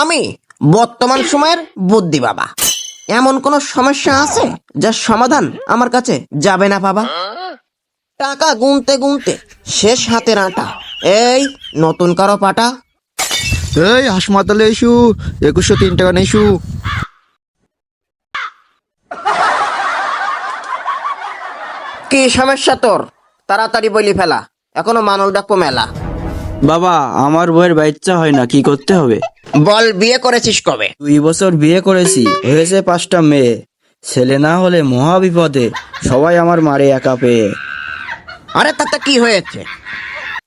আমি বর্তমান সময়ের বুদ্ধি বাবা। এমন কোন সমস্যা আছে যার সমাধান আমার কাছে যাবে না বাবা? টাকা গুনতে গুনতে শেষ হাতের আটা। এই নতুন কারও পাটা। এই হাসপাতালে এসু একুশশো তিন টাকা নেইসু কি সমস্যা তোর? তাড়াতাড়ি বলি ফেলা। এখনও মানল ডাকবো মেলা। বাবা আমার বইয়ের বাচ্চা হয় না কি করতে হবে? বল বিয়ে করেছিস কবে? দুই বছর বিয়ে করেছি হয়েছে পাঁচটা মেয়ে। ছেলে না হলে মহা বিপদে সবাই আমার মারে একা পেয়ে। আরে তাতে কি হয়েছে?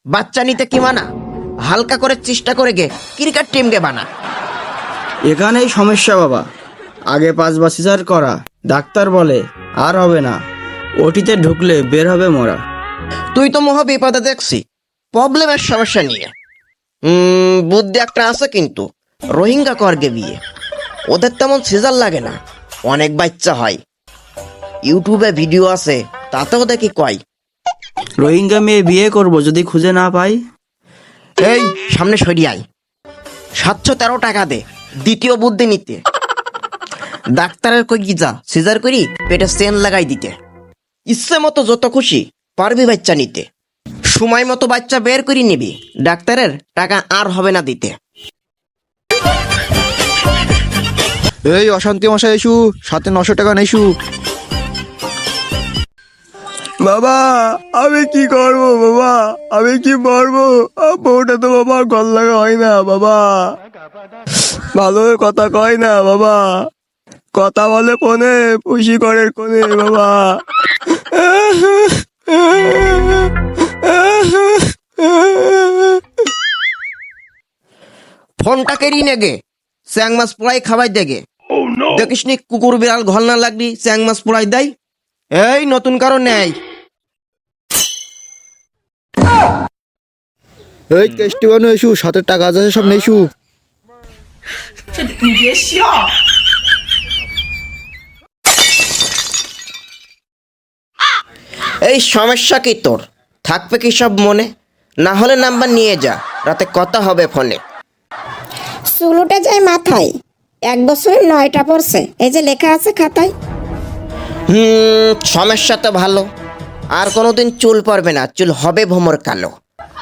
বাচ্চা নিতে কি মানা? হালকা করে চেষ্টা করে গে ক্রিকেট টিম গে বানা। এখানেই সমস্যা বাবা। আগে পাঁচ বছর করা ডাক্তার বলে আর হবে না। ওটিতে ঢুকলে বের হবে মরা। তুই তো মহা বিপদে দেখছি। প্রবলেমের সমস্যা নিয়ে। বুদ্ধি একটা আছে কিন্তু। রোহিঙ্গা করগে বিয়ে। ওদের তেমন সিজার লাগে না। অনেক বাচ্চা হয়। ইউটিউবে ভিডিও আছে তাতেও দেখি কয়। রোহিঙ্গা মেয়ে বিয়ে করব যদি খুঁজে না পাই? এই সামনে সরিয়াই সাতশো তেরো টাকা দে দ্বিতীয় বুদ্ধি নিতে। ডাক্তারের কই কি যা সিজার করি পেটে সেন লাগাই দিতে। ইচ্ছে মতো যত খুশি পারবি বাচ্চা নিতে। সময় মতো বাচ্চা বের করে নিবি। ডাক্তারের টাকা আর হবে না দিতে। এই অশান্তি মশাই এসু। সাথে নশো টাকা নেইসু বাবা আমি কি করব বাবা? আমি কি পারব বউটা তো বাবা গল লাগা হয় না বাবা। ভালো কথা কয় না বাবা। কথা বলে ফোনে পুষি করে কোনে বাবা। ফোনটা কেড়ি নেগে। চ্যাং মাছ পোড়াই খাওয়াই দেগে। দেখিস নি কুকুর বিড়াল ঘল না লাগলি চ্যাং মাছ পোড়াই দেয়? এই নতুন কারও নেই। এই কেষ্টি বানু এসু সাথে টাকা আছে সব নেইসু। এই সমস্যা কি তোর? থাকবে কি সব মনে? না হলে নাম্বার নিয়ে যা রাতে কথা হবে ফোনে। চুলুটে যায় মাথায়। এক বছরে নয়টা পড়ছে। এই যে লেখা আছে খাতায়। হুম সমস্যা তো ভালো। আর কোনোদিন চুল পড়বে না। চুল হবে ভোমর কালো।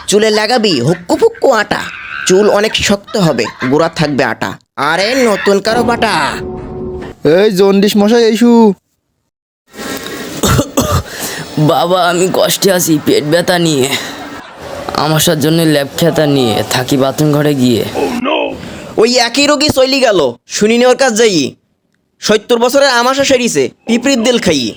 চুলে লাগাবি হুক্কু ফুক্কু আটা। চুল অনেক শক্ত হবে গোড়া থাকবে আটা। আরে নতুন কারও বাটা। এই জন্ডিস মশাই এসু। বাবা আমি কষ্টে আছি পেট ব্যথা নিয়ে। আমাশার জন্য ল্যাব খেতা নিয়ে থাকি বাথরুম ঘরে গিয়ে। ওই একই রোগী চলি গেল। শুনি নেওয়ার কাজ যাই। সত্তর বছরের আমাশা সেরিছে, পিঁপড়ির দিল খাইয়ে